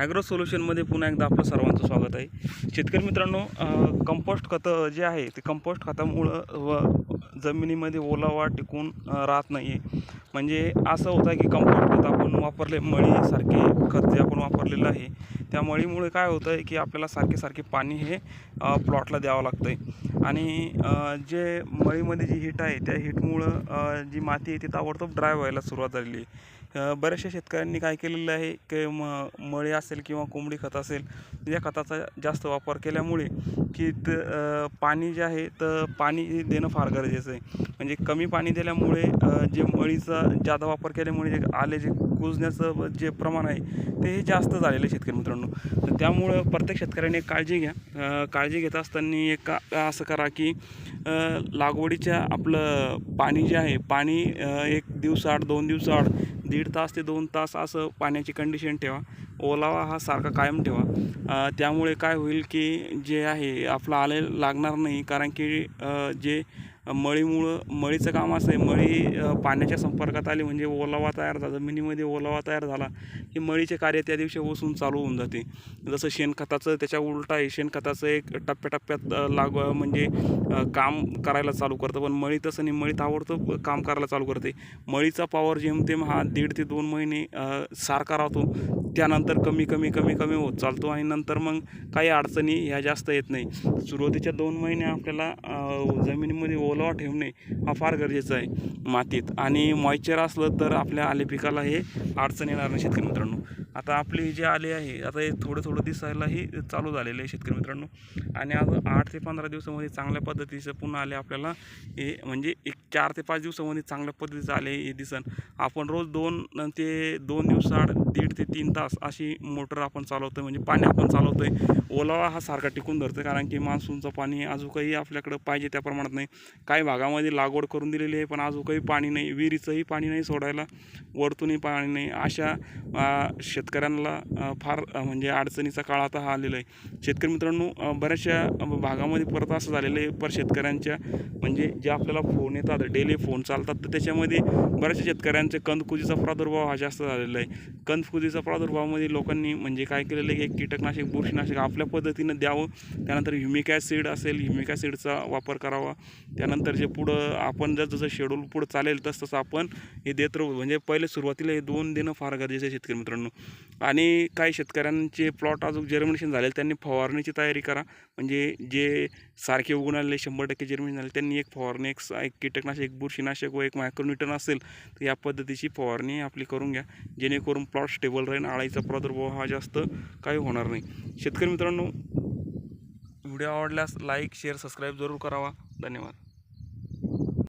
Agro सोल्युशनमध्ये पुन्हा एकदा आपलं सर्वांचं स्वागत आहे. शेतकरी मित्रांनो कंपोस्ट खतं जे आहे ते कंपोस्ट खतामुळं व जमिनीमध्ये ओलावा टिकून राहत नाही आहे म्हणजे असं होतं की कंपोस्ट खत आपण वापरले मळीसारखे खत जे आपण वापरलेलं आहे त्या मळीमुळे काय होतं आहे की आपल्याला सारखे सारखे पाणी हे प्लॉटला द्यावं लागतं आहे आणि जे मळीमध्ये जी हीट आहे त्या हीटमुळं जी माती आहे ती ताबडतोब ड्राय व्हायला सुरुवात झालेली आहे. बऱ्याचशा शेतकऱ्यांनी काय केलेलं आहे की म मळी असेल किंवा कोंबडी खत असेल या खताचा जास्त वापर केल्यामुळे की त पाणी जे आहे तर पाणी देणं फार गरजेचं आहे. म्हणजे कमी पाणी दिल्यामुळे जे मळीचा जादा वापर केल्यामुळे जे आले जे कुजण्याचं जे प्रमाण आहे ते हे जास्त झालेलं आहे शेतकरी मित्रांनो. तर त्यामुळं प्रत्येक शेतकऱ्याने काळजी घ्या. काळजी घेत असताना एक का असं करा की लागवडीच्या आपलं पाणी जे आहे पाणी एक दिवसाआड दोन दिवसाआड दीड तास ते दोन तास असं पाण्याची कंडिशन ठेवा. ओलावा हा सारखा कायम ठेवा. त्यामुळे काय होईल की जे आहे आपलं आले लागणार नाही. कारण की जे मळीमुळं मळीचं काम असं आहे. मळी पाण्याच्या संपर्कात आली म्हणजे ओलावा तयार झाला. जमिनीमध्ये ओलावा तयार झाला की मळीचे कार्य त्या दिवशी बसून चालू होऊन जाते. जसं शेणखताचं त्याच्या उलटा आहे. शेणखताचं एक टप्प्याटप्प्यात लाग म्हणजे काम करायला चालू करतं. पण मळी तसं नाही. मळी तावडतं काम करायला चालू करते. मळीचा पॉवर जेमतेम हा दीड ते दोन महिने सारखा राहतो. त्यानंतर कमी कमी कमी कमी होत चालतो आणि नंतर मग काही अडचणी ह्या जास्त येत नाही. सुरुवातीच्या दोन महिने आपल्याला जमिनीमध्ये ओलावा ठेवणे हा फार गरजेचा आहे मातीत. आणि मॉइश्चर असलं तर आपल्या आले पिकाला हे अडचण येणार नाही. शेतकरी मित्रांनो आता आपली जे आले आहे आता हे थोडं थोडं दिसायलाही चालू झालेलं आहे शेतकरी मित्रांनो. आणि आज आठ ते पंधरा दिवसामध्ये चांगल्या पद्धतीचं पुन्हा आले आपल्याला. हे म्हणजे एक चार ते पाच दिवसामध्ये चांगल्या पद्धतीचं आले हे दिसन. आपण रोज दोन ते दोन दिवसाआड दीड ते तीन तास अशी मोटर आपण चालवतो म्हणजे पाणी आपण चालवतो आहे ओलावा हा सारखा टिकून धरतो कारण की मान्सूनचं पाणी अजून काही आपल्याकडं पाहिजे त्या प्रमाणात नाही. काही भागामध्ये लागवड करून दिलेली आहे पण अजूनही पाणी नाही विहिरीचंही पाणी नाही सोडायला वरतूनही पाणी नाही. अशा शेतकऱ्यांना फार म्हणजे अडचणीचा काळ आता हा आलेला आहे. शेतकरी मित्रांनो बऱ्याचशा भागामध्ये परत असं झालेलं आहे पर शेतकऱ्यांच्या म्हणजे जे आपल्याला फोन येतात डेली फोन चालतात तर त्याच्यामध्ये बऱ्याचशा शेतकऱ्यांचे कंदकुजीचा प्रादुर्भाव हा जास्त झालेला आहे. कंदकुजीचा प्रादुर्भावामध्ये लोकांनी म्हणजे काय केलेलं आहे की कीटकनाशक बुरशीनाशक आपल्या पद्धतीनं द्यावं त्यानंतर ह्युमिक ॲसिड असेल ह्युमिक ॲसिडचा वापर करावा. त्यानंतर जे पुढं आपण जर जसं शेड्यूल पुढं चालेल तसं तसं आपण हे देत राहू. म्हणजे पहिले सुरुवातीला हे दोन देणं फार गरजेचं आहे शेतकरी मित्रांनो. आणि काही शेतकऱ्यांचे प्लॉट अजून जर्मिनेशन झाले त्यांनी फवारणीची तयारी करा. म्हणजे जे सारखे उगून आलेले शंभर टक्के जर्मिनेशन झाले त्यांनी एक फवारणी एक एक कीटकनाशक एक बुरशीनाशक व एक मायक्रोन्यूटन असेल तर या पद्धतीची फवारणी आपली करून घ्या. जेणेकरून प्लॉट स्टेबल राहील आळीचा प्रादुर्भाव हा जास्त काही होणार नाही. शेतकरी मित्रांनो व्हिडिओ आवडल्यास लाईक शेअर सबस्क्राईब जरूर करावा. धन्यवाद.